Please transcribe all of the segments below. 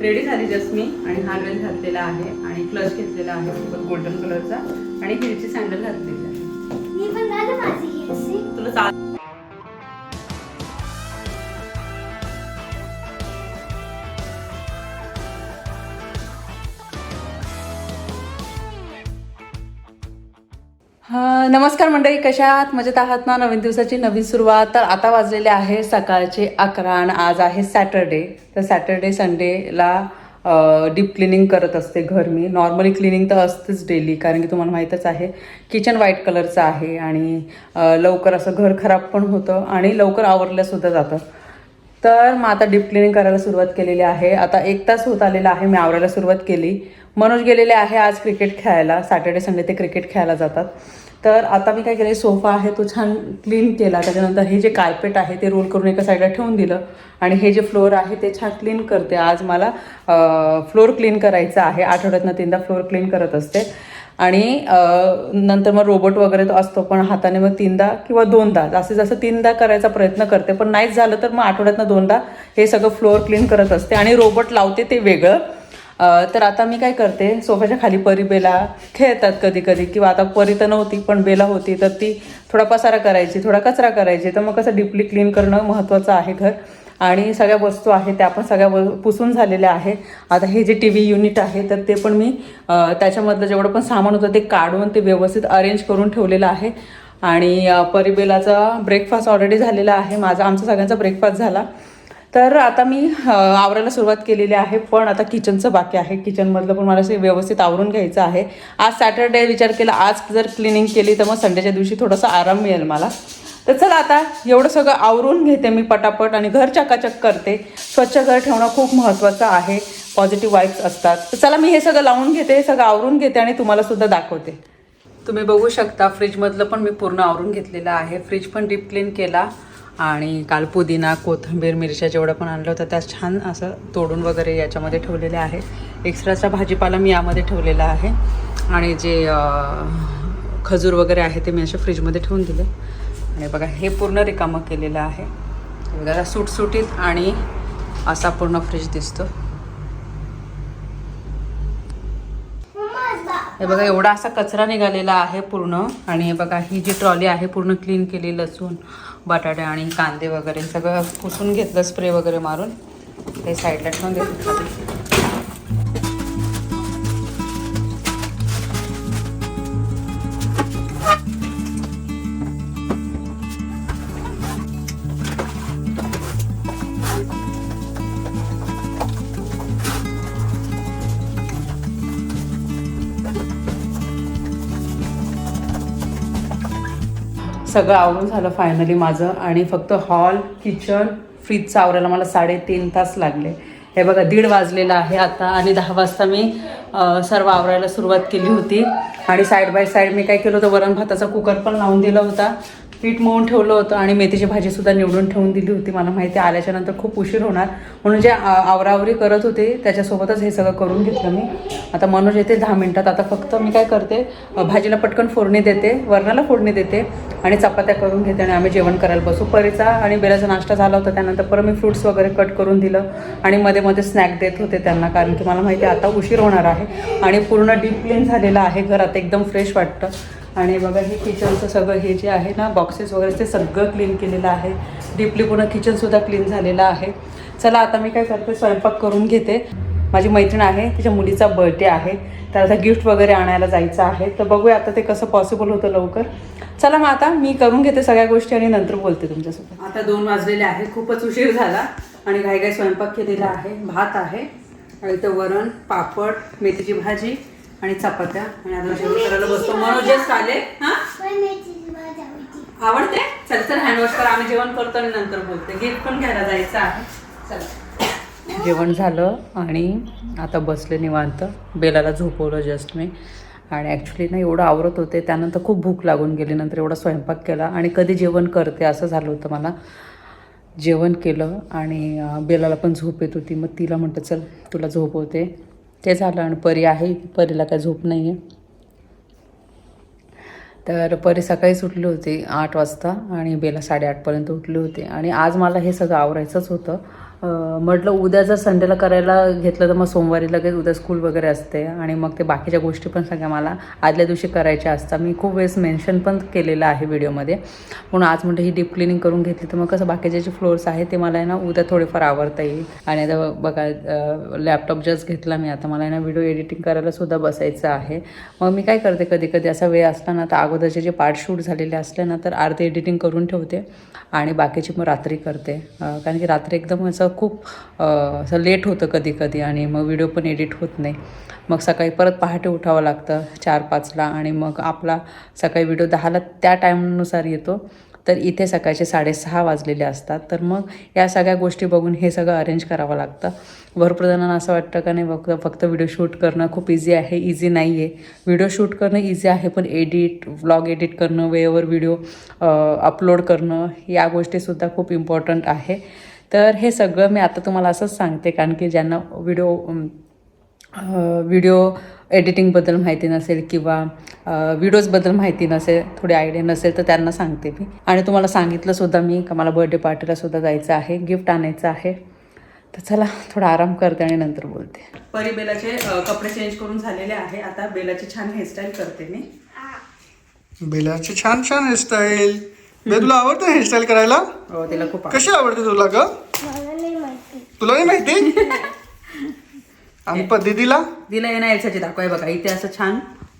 Ready झाली just मी आणि हा ड्रेस घातलेला आहे आणि क्लच घेतलेला आहे सोबत गोल्डन कलरचा आणि हिलची सँडल घातलेली आहे. तुला चाल नमस्कार मंडळी कशा आहात? मजेत आहात ना? नवीन दिवसाची नवीन सुरुवात. तर आता वाजलेले आहे सकाळचे अकरा आणि आज आहे सॅटरडे. तर सॅटरडे संडेला डीप क्लिनिंग करत असते घर मी. नॉर्मली क्लिनिंग तर असतेच डेली कारण की तुम्हाला माहीतच आहे किचन व्हाईट कलरचं आहे आणि लवकर असं घर खराब पण होतं आणि लवकर आवरल्यासुद्धा जातं. तर मग आता डीप क्लिनिंग करायला सुरुवात केलेली आहे. आता एक तास होत आलेला आहे मी आवरायला सुरुवात केली. मनोज गेलेले आहे आज क्रिकेट खेळायला. सॅटर्डे संडे ते क्रिकेट खेळायला जातात. तर आता मी काय केलं सोफा आहे तो छान क्लीन केला. त्याच्यानंतर हे जे कार्पेट आहे ते रोल करून एका साईडला ठेवून दिलं. आणि हे जे फ्लोअर आहे ते छान क्लीन करते. आज मला फ्लोअर क्लीन करायचं आहे. आठवड्यातनं तीनदा फ्लोअर क्लीन करत असते. आणि नंतर मग रोबोट वगैरे तो असतो पण हाताने मग तीनदा किंवा दोनदा जास्तीत जास्त तीनदा करायचा प्रयत्न करते. पण नाहीच झालं तर मग आठवड्यातनं दोनदा हे सगळं फ्लोअर क्लीन करत असते. आणि रोबोट लावते ते वेगळं. तर आता मी काय करते सोफ्याच्या खाली परी बेला खेळतात कधी कधी किंवा आता परी तर नव्हती पण बेला होती तर ती थोडा पसारा करायची थोडा कचरा करायची. तर मग कसं डीपली क्लीन करणं महत्त्वाचं आहे घर. आणि सगळ्या वस्तू आहेत त्या पण सगळ्या व पुसून झालेल्या आहे आता हे जे टी व्ही युनिट आहे तर ते पण मी त्याच्यामधलं जेवढं पण सामान होतं ते काढून ते व्यवस्थित अरेंज करून ठेवलेलं आहे. आणि परिबेलाचा ब्रेकफास्ट ऑलरेडी झालेला आहे. माझा आमचा सगळ्यांचा ब्रेकफास्ट झाला. तर आता मी आवरायला सुरुवात केलेली आहे पण आता किचनचं बाकी आहे. किचनमधलं पण मला असे व्यवस्थित आवरून घ्यायचं आहे. आज सॅटरडे विचार केला आज जर क्लिनिंग केली तर मग संडेच्या दिवशी थोडासा आराम मिळेल मला. तर चला आता एवढं सगळं आवरून घेते मी पटापट आणि घर चकाचक करते. स्वच्छ घर ठेवणं खूप महत्त्वाचं आहे. पॉझिटिव्ह वाईब्स असतात. तर चला मी हे सगळं लावून घेते हे सगळं आवरून घेते आणि तुम्हाला सुद्धा दाखवते. तुम्ही बघू शकता फ्रीजमधलं पण मी पूर्ण आवरून घेतलेलं आहे. फ्रीज पण डीप क्लीन केला. आणि काल पुदिना कोथिंबीर मिरच्या जेवढं पण आणलं होतं त्या छान असं तोडून वगैरे याच्यामध्ये ठेवलेले आहे एक्स्ट्राचा भाजीपाला मी यामध्ये ठेवलेला आहे. आणि जे खजूर वगैरे आहे ते मी असे फ्रीजमध्ये ठेवून दिले. आणि बघा हे पूर्ण रिकामं केलेलं आहे. बघा सुटसुटीत आणि असा पूर्ण फ्रीज दिसतो. हे बघा एवढा असा कचरा निघालेला आहे पूर्ण. आणि हे बघा ही जी ट्रॉली आहे पूर्ण क्लीन केली लसूण. बटाटे आणि कांदे वगैरे सगळं पुसून घेतलं स्प्रे वगैरे मारून. ते साईडला ठेवून देतो सगळं आवरून झालं फायनली माझं. आणि फक्त हॉल किचन फ्रीजचं आवरायला मला साडेतीन तास लागले. हे बघा दीड वाजलेलं आहे आता आणि दहा वाजता मी सर्व आवरायला सुरुवात केली होती. आणि साईड बाय साईड मी काय केलं होतं वरण भाताचा कुकर पण लावून दिला होता. पीठ मळून ठेवलं होतं आणि मेथीची भाजीसुद्धा निवडून ठेवून दिली होती. मला माहिती आल्याच्यानंतर आल्याच्यानंतर खूप उशीर होणार. म्हणून जे आ- आवरावरी करत होते त्याच्यासोबतच हे सगळं करून घेतलं मी. आता मनोज येते दहा मिनटात. आता फक्त मी काय करते भाजीला पटकन फोडणी देते वरणाला फोडणी देते आणि चपात्या करून घेते आणि आम्ही जेवण करायला बसू. परीचा आणि बेलाचा नाश्ता झाला होता त्यानंतर परत मी फ्रुट्स वगैरे कट करून दिलं आणि मध्ये मध्ये स्नॅक देत होते त्यांना कारण की मला माहिती आहे आता उशीर होणार आहे आणि पूर्ण डीप क्लीन झालेलं आहे घर आता एकदम फ्रेश वाटतं. आणि बघा हे किचनचं सगळं हे जे आहे ना बॉक्सेस वगैरे ते सगळं क्लीन केलेलं आहे. डीपली पूर्ण किचनसुद्धा क्लीन झालेलं आहे. चला आता मी काय करते स्वयंपाक करून घेते. माझी मैत्रीण आहे तिच्या मुलीचा बर्थडे आहे. तर आता गिफ्ट वगैरे आणायला जायचं आहे. तर बघूया आता ते कसं पॉसिबल होतं लवकर. चला मग आता मी करून घेते सगळ्या गोष्टी आणि नंतर बोलते तुमच्यासोबत. आता दोन वाजलेले आहे खूपच उशीर झाला. आणि घाई काही स्वयंपाक केलेला आहे भात आहे. आणि इथं वरण पापड मेथीची भाजी आणि चपात्या. आणि आता जेवण करायला बसतो. मनोजच आले. हा? आवडते? चल तर हँडवॉश करा. आम्ही जेवण करतो आणि नंतर बोलते. गिफ्ट पण घ्यायला जायचं आहे. चला. जेवण झालं आणि आता बसले निवांत. बेलाला झोपवलं जस्ट मी. आणि ॲक्च्युली ना एवढं आवरत होते. त्यानंतर खूप भूक लागून गेली. नंतर एवढा स्वयंपाक केला. आणि कधी जेवण करते असं झालं होतं मला. जेवण केलं आणि बेलाला पण झोप येत होती. मग तिला म्हटलं चल तुला झोपवते. ते झालं आणि परी आहे. परीला काय झोप नाही आहे तर परी सकाळीच उठली होती आठ वाजता आणि बेला साडेआठपर्यंत उठली होती. आणि आज मला हे सगळं आवरायचंच होतं. म्हटलं उद्या जर संडेला करायला घेतलं तर मग सोमवारी लगेच उद्या स्कूल वगैरे असते आणि मग ते बाकीच्या गोष्टी पण सगळ्या मला आदल्या दिवशी करायच्या असतात. मी खूप वेळेस मेन्शन पण केलेलं आहे व्हिडिओमध्ये म्हणून आज म्हणते ही डीप क्लिनिंग करून घेतली तर मग कसं बाकीचे जे फ्लोअर्स आहेत ते मला आहे ना उद्या थोडेफार आवडता येईल. आणि आता बघा लॅपटॉप जस्ट घेतला मी. आता मला आहे ना व्हिडिओ एडिटिंग करायला सुद्धा बसायचं आहे. मग मी काय करते कधी कधी असा वेळ असला ना तर अगोदरचे जे पार्ट शूट झालेले असले ना तर अर्धे एडिटिंग करून ठेवते. आणि बाकीची मग रात्री करते. कारण की रात्री एकदम असं खूप असं लेट होतं कधी कधी आणि मग व्हिडिओ पण एडिट होत नाही. मग सकाळी परत पहाटे उठावं लागतं चार पाचला आणि मग आपला सकाळी व्हिडिओ दहाला त्या टाईमनुसार येतो. तर इथे सकाळचे साडेसहा वाजलेले असतात. तर मग या सगळ्या गोष्टी बघून हे सगळं अरेंज करावं लागतं. भरपूर जणांना असं वाटतं का नाही फक्त फक्त व्हिडिओ शूट करणं खूप इझी आहे इझी नाही आहे व्हिडिओ शूट करणं इझी आहे पण एडिट व्लॉग एडिट करणं वेळेवर व्हिडिओ अपलोड करणं या गोष्टीसुद्धा खूप इम्पॉर्टंट आहे. तर हे सगळं मी आता तुम्हाला असंच सांगते कारण की ज्यांना व्हिडिओ व्हिडिओ एडिटिंगबद्दल माहिती नसेल किंवा व्हिडिओजबद्दल माहिती नसेल थोडी आयडिया नसेल तर त्यांना सांगते मी. आणि तुम्हाला सांगितलं सुद्धा मी का मला बर्थडे पार्टीला सुद्धा जायचं आहे गिफ्ट आणायचं आहे. तर चला थोडा आराम करते आणि नंतर बोलते. परी बेलाचे कपडे चेंज करून झालेले आहे. आता बेलाची छान हेअरस्टाईल करते मी. बेलाची छान छान हेअरस्टाईल बे तुला आवडतं हेअरस्टाईल करायला? हो तिला खूप कशी आवडते तुला ग? मला नाही माहिती. तुला नाही माहिती? आणि प- दीदीला दिला येणार याच्याची दाखव आहे बघा इथे असं छान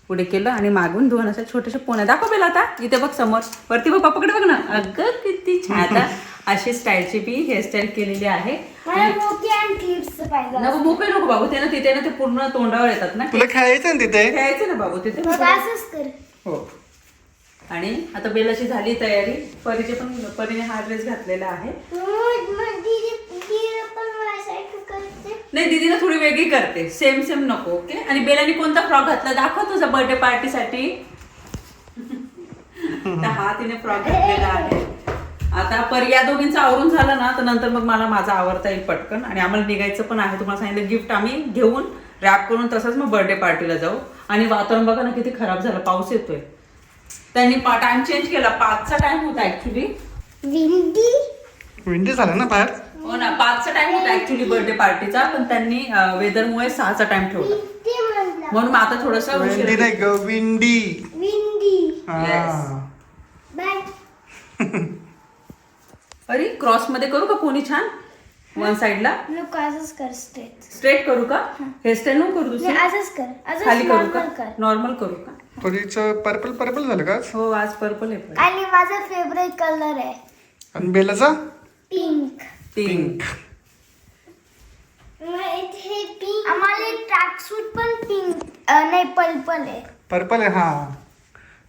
पुढे केलं आणि मागून दोन अशा छोट्याशा पोण्या. दाखव बेला आता इथे बघ समोर. वरती बघ पप्पाकडे बघ ना. अगं किती छान. आता अशी स्टाईलची मी हेअरस्टाईल केलेली आहे. मला मोठी आणि क्लिप्स पाहिजे नको मोकळे नको बाबू ते ना तिथे ना ते पूर्ण तोंडावर येतात ना. तुला खेळायचं ना तिथे? खेळायचं ना बाबू तिथे मग असंच कर. हो. आणि आता बेलाची झाली तयारी. परीचे पण परीने हा ड्रेस घातलेला आहे. नाही दीदीला थोडी वेगळी करते. सेम सेम नको ओके? आणि बेलाने कोणता फ्रॉक घातला? दाखव तुझा बर्थडे पार्टीसाठी. तर हा तिने फ्रॉक घातलेला आहे. आता पर या दोघींचा आवरून झालं ना तर नंतर मग मला माझा आवडता येईल पटकन. आणि आम्हाला निघायचं पण आहे. तुम्हाला सांगितलं गिफ्ट आम्ही घेऊन रॅप करून तसंच मग बर्थडे पार्टीला जाऊ. आणि वातावरण बघा ना किती खराब झालं. पाऊस येतोय. त्यांनी टाइम चेंज केला. पाचचा टाइम होता ऍक्च्युली विंडी. विंडी झालं ना बाहेर? हो ना पाचचा टाइम होता ऍक्च्युली बर्थडे पार्टीचा पण त्यांनी वेदरमुळे सहाचा टाइम ठेवला. म्हणून आता थोडस विंडी नाही ग विंडी. विंडी. बाय. अरे क्रॉसमध्ये करू का कोणी छान? वन साइडला असंच कर स्ट्रेट स्ट्रेट करू का? हेअरस्टाईल नको करू दुसरी. असंच कर. खाली करू का? नॉर्मल करू का? परीचं पर्पल पर्पल झालं का हो आज पर्पल आहे पण. आणि माझा फेवरेट कलर आहे. आणि बेलाचा? पिंक पिंक हे पिंक आम्हाला ट्रॅक सूट पण पिंक नाही पर्पल आहे. पर्पल आहे हा.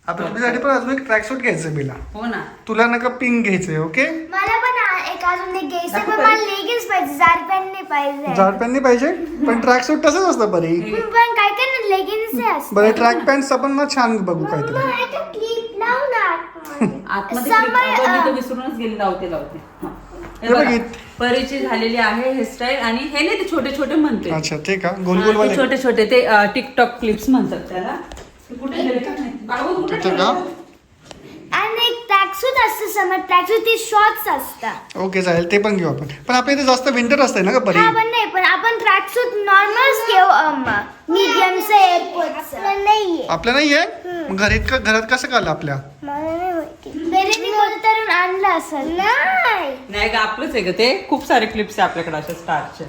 आता तुझ्यासाठी पण अजून एक ट्रॅक सूट घ्यायचं बेला. हो ना. तुला नका पिंक घ्यायचंय ओके मला पण आ- एक अजून एक घ्यायचं दाखव पण बरं. मला लेगिन्स पाहिजे जाड पॅन्ट नाही पाहिजे. जाड पॅन्ट नाही पाहिजे? पण ट्रॅक सूट तसंच असतं परी. पण काय काय ना लेगिन्स बरं ट्रॅक पॅन्टचा पण ना छान बघू काहीतरी. मग ना आतमध्ये. अगं, मी तर विसरूनच गेली लावते लावते. हा. हे हे बघ परीची झालेली आहे हेअरस्टाईल आणि हे नाही ते छोटे छोटे म्हणते. अच्छा ते का गोल हा, गोल ते वाले. छोटे छोटे ते टिकटॉक क्लिप्स म्हणतात त्याला. नाही? तिथं का? आणि एक ट्रॅकसूट असतं ट्रॅकसूट ते शॉर्ट्स असतात. ओके चालेल. ते पण घेऊ आपण. पण आपल्या इथे जास्त विंटर असते ना का परी? हा पण नाही. पण आपण ट्रॅकसूट नॉर्मलच घेऊ मीडियमचं एअरपोर्टचं नाहीये. आपल्या नाहीये? मग घरात घरात कसं काढलं आपल्या? मला नाही माहिती. मी आणलं असेल. नाही. नाही ग आपलंच आहे ग ते. खूप सारे क्लिप्स आहे आपल्याकडे अशा स्टारचे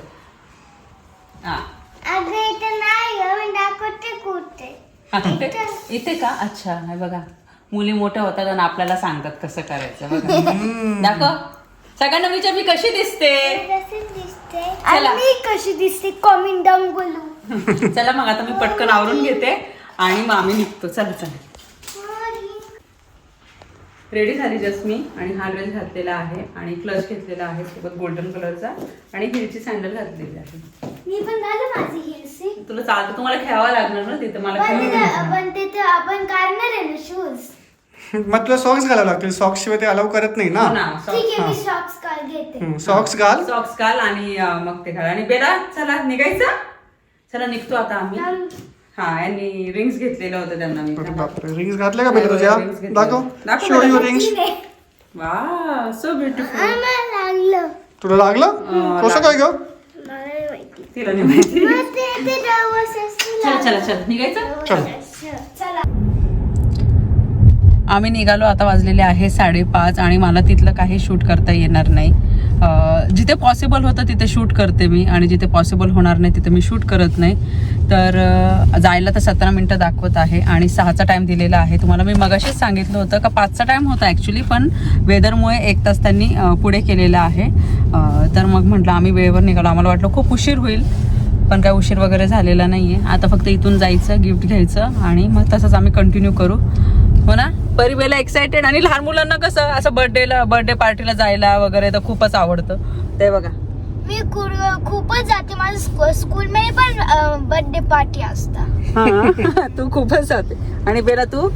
हा. अगं इथं नाही मी दाखवते कुठे. इथे इथे का? अच्छा हे बघा. मुली मोठ्या होतात आणि आपल्याला सांगतात कसं करायचं बघा. दाखव. सगळ्यांना विचार मी कशी दिसते? चला. मी कशी दिसते? कॉमिंग डाऊन बोलू. चला मग आता मी पटकन आवरून घेते आणि मग आम्ही निघतो. चला चला. रेडी झाली जस्ट मी आणि हा ड्रेस घातलेला आहे आणि क्लच घेतलेला आहे सोबत गोल्डन कलरचा आणि हिलची सँडल घातलेली आहे. मी पण झालं माझी तुला चालतं तुम्हाला खेळावं लागणार ना तिथं मला पण खेळावं तिथं लागणार. पण तिथे आपण काढणार आहे ना शूज मग तुला सॉक्स घालावं लागतील. सॉक्स शिवाय ते अलाव करत नाही हो ना ना ठीक आहे मी शॉक्स काढ घेते. सॉक्स घाल. सॉक्स घाल आणि अं, मग ते घाल. आणि बेला चला निघायचं? चला निघतो आता आम्ही. हा यांनी रिंग्स घेतलेलं होतं त्यांना मी. अरे बापरे रिंग्स घातल्या का बेला तुझ्या? Rings घेतल्या. दाखव. दाखव शो. यू रिंग्स वा सो ब्युटिफुल लागलं. तुला लागलं? कसं काय ग? मला नाही माहिती. तिला नाही माहिती. मग ते ते दरवर्षी असतं चला चला चला. निघायचं? चल. चला. आम्ही निघालो आता वाजलेले आहे साडेपाच आणि मला तिथलं काही शूट करता येणार नाही. जिथे पॉसिबल होतं तिथे शूट करते मी आणि जिथे पॉसिबल होणार नाही तिथे मी शूट करत नाही. तर जायला तर सतरा मिनटं दाखवत आहे आणि सहाचा टाईम दिलेला आहे. तुम्हाला मी मगाशीच सांगितलं होतं का पाचचा टाईम होता ॲक्च्युली पण वेदरमुळे एक तास त्यांनी पुढे केलेला आहे. तर मग म्हटलं आम्ही वेळेवर निघालो. आम्हाला वाटलं खूप उशीर होईल पण काय उशीर वगैरे झालेला नाही आहे आता फक्त इथून जायचं गिफ्ट घ्यायचं आणि मग तसंच आम्ही कंटिन्यू करू. हो ना? परिवेला एक्सायटेड आणि लहान मुलांना कसं असं बर्थडेला बर्थडे पार्टीला जायला वगैरे तर खूपच आवडतं. ते बघा. मी खूपच जाते माझ्या स्कू- स्कूलमध्ये पण बर्थडे पार्टी असता. हा, तू खूपच जाते. आणि बेला तू?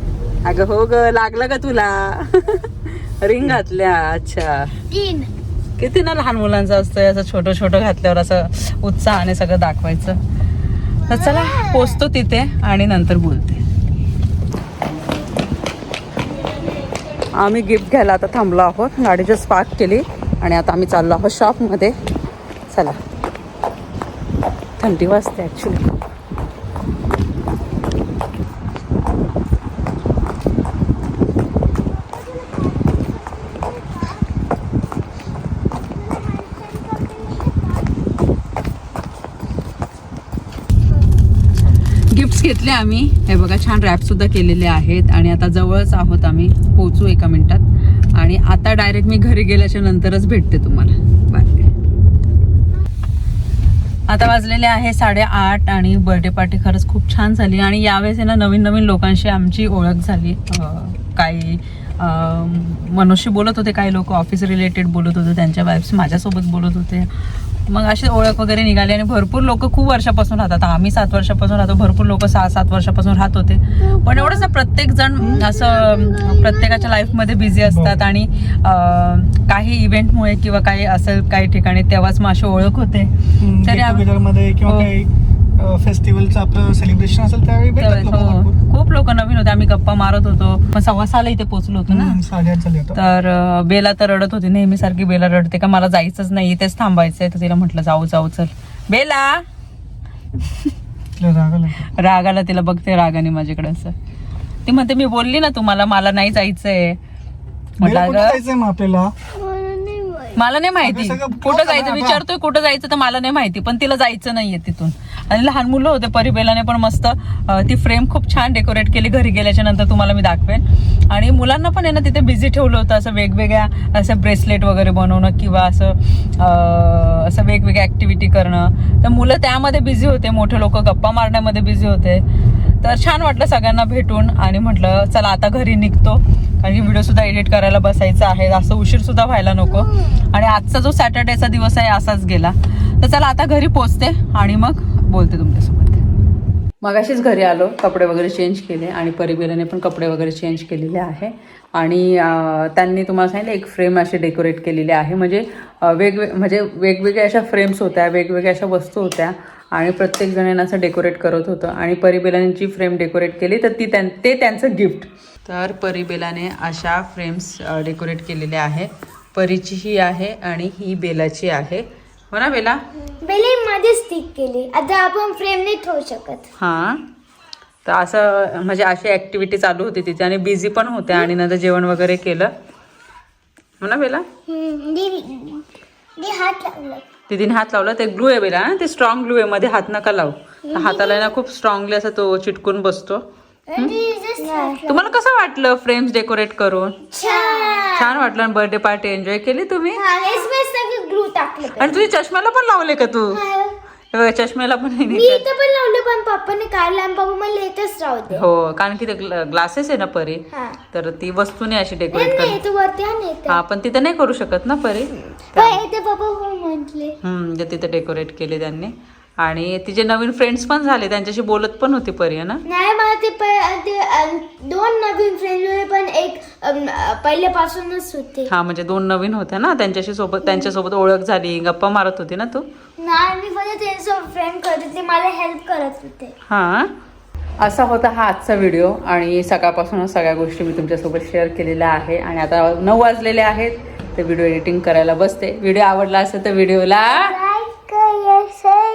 अगं हो ग लागलं का तुला. रिंग घातल्या अच्छा. तीन. किती ना लहान मुलांचं असतं असं छोटं छोटं घातल्यावर असं उत्साहाने सगळं दाखवायचं? तर चला पोचतो तिथे आणि नंतर बोलते. आम्ही गिफ्ट घ्यायला आता थांबलो आहोत. गाडी जस्ट पार्क केली आणि आता आम्ही चाललो आहोत शॉपमध्ये चला. थंडी वाजते ॲक्च्युली गिफ्ट्स घेतले आम्ही. हे बघा छान रॅप सुद्धा केलेले आहेत आणि आता जवळच आहोत आम्ही. पोहोचू एका मिनिटात. आणि आता डायरेक्ट मी घरी गेल्याच्या नंतरच भेटते तुम्हाला. बाय. आता वाजलेले आहे साडेआठ आणि बर्थडे पार्टी खरंच खूप छान झाली. आणि यावेळेस ना नवीन नवीन लोकांशी आमची ओळख झाली. काही अं, मनुष्य बोलत होते काही लोक ऑफिस रिलेटेड बोलत होते त्यांच्या वाईफ्स माझ्यासोबत बोलत होते. मग अशी ओळख वगैरे निघाली आणि भरपूर लोक खूप वर्षापासून राहतात. आम्ही सात वर्षापासून राहतो. भरपूर लोक सहा सात वर्षापासून राहत होते. पण एवढंच ना प्रत्येक जण असं प्रत्येकाच्या लाईफमध्ये बिझी असतात आणि काही इव्हेंटमुळे किंवा काही असं काही ठिकाणी तेव्हाच माझी ओळख होते. तरी हो. फेस्टिवलचं आपलं सेलिब्रेशन असेल त्यावेळी लोकं हो. भरपूर. खूप लोक नवीन होते आम्ही गप्पा मारत होतो. पण सव्वा साला इथे पोहोचलो होतो ना. हम्म, साडेआठ झाले होतं तर अं, बेला तर रडत होती. नेहमीसारखी बेला रडते का? मला जायचंच नाही. इथेच थांबायचंय. तर तिला म्हटलं जाऊ जाऊ चल. बेला! तिला राग आला. राग आला. तिला बघते रागाने माझ्याकडे असं. ती म्हणते मी बोलली ना तुम्हाला मला नाही जायचंय. म्हटलं बेला, कुठे अगं जायचंय मग आपल्याला? मला नाही माहिती. कुठं जायचं? विचारतोय कुठं जायचं तर मला नाही माहिती पण तिला जायचं नाहीये तिथून. आणि लहान मुलं होते परिबेलाने पण मस्त ती फ्रेम खूप छान डेकोरेट केली घरी गेल्याच्यानंतर तुम्हाला मी दाखवेन. आणि मुलांना पण आहे ना तिथे बिझी ठेवलं होतं असं वेगवेगळ्या असं ब्रेसलेट वगैरे बनवणं किंवा असं असं वेगवेगळ्या ऍक्टिव्हिटी करणं. तर मुलं त्यामध्ये बिझी होते मोठे लोक गप्पा मारण्यामध्ये बिझी होते. तर छान वाटलं सगळ्यांना भेटून आणि म्हटलं चला आता घरी निघतो. कारण की व्हिडिओ सुद्धा एडिट करायला बसायचा आहे. असं उशीर सुद्धा व्हायला नको. आणि आजचा जो सॅटर्डेचा दिवस आहे असाच गेला. तर चला आता घरी पोचते आणि मग बोलते तुमच्यासोबत. मगाशीच घरी आलो कपडे वगैरे चेंज केले आणि परिबिराने पण कपडे वगैरे चेंज केलेले आहे. आणि त्यांनी तुम्हाला सांगितलं एक फ्रेम अशी डेकोरेट केलेली आहे. म्हणजे अं, वेगवेग म्हणजे वेगवेगळ्या अशा फ्रेम्स होत्या वेगवेगळ्या अशा वस्तू होत्या. आणि प्रत्येक जणांना असं डेकोरेट करत होतं. आणि परिबेलांची फ्रेम डेकोरेट केली तर ती त्यां ते त्यांचं गिफ्ट तर परिबेलाने अशा फ्रेम्स डेकोरेट केलेल्या आहे परीची ही आहे आणि ही बेलाची आहे. हो ना बेला? बेली मध्ये स्टिक केली. आता आपण फ्रेम नाही ठेवू शकत. हां. तर असं म्हणजे अशी ॲक्टिव्हिटी चालू होती तिथे आणि बिझी पण होत्या आणि नंतर जेवण वगैरे केलं. हो ना बेला? हात लावला. तिने हात लावला ते ग्लू आहे बेला ते स्ट्रॉंग ग्लू आहे मध्ये हात नका लावू. हाताला ना खूप स्ट्रॉंगली असं तो चिटकून बसतो. तुम्हाला कसं वाटलं फ्रेम्स डेकोरेट करून? छान. वाटलं बर्थडे पार्टी एन्जॉय केली तुम्ही? आणि तुझी चष्म्याला पण लावले का तू? चष्म्याला पण मी नाही इथं पण लावले पण पप्पाने आणि पप्पा मला येतच हो कारण की ते ग्लासेस आहे ना परी हा. तर ती वस्तूने अशी नाही डेकोरेट नाही कर तू वरती आण हा पण तिथं नाही करू शकत ना परी. पण पप्पा हो म्हटले. हम्म, जे तिथे डेकोरेट केले त्यांनी. आणि तिचे नवीन फ्रेंड्स पण झाले त्यांच्याशी बोलत पण होती परी है ना? नाही मला ते प- ते, अं, दोन नवीन फ्रेंड होते पण एक अं, पहिल्यापासूनच होते. हा म्हणजे दोन नवीन होत्या ना त्यांच्याशी सोबत त्यांच्यासोबत ओळख झाली गप्पा मारत होती ना तू? नाही मी फक्त त्यांचं फ्रेंड करत होते मला हेल्प करत होते. हा? असा होता हा आजचा व्हिडिओ आणि सकाळपासूनच सगळ्या गोष्टी मी तुमच्यासोबत शेअर केलेल्या आहे. आणि आता नऊ वाजलेले आहेत तर व्हिडिओ एडिटिंग करायला बसते. व्हिडिओ आवडला असेल तर व्हिडिओला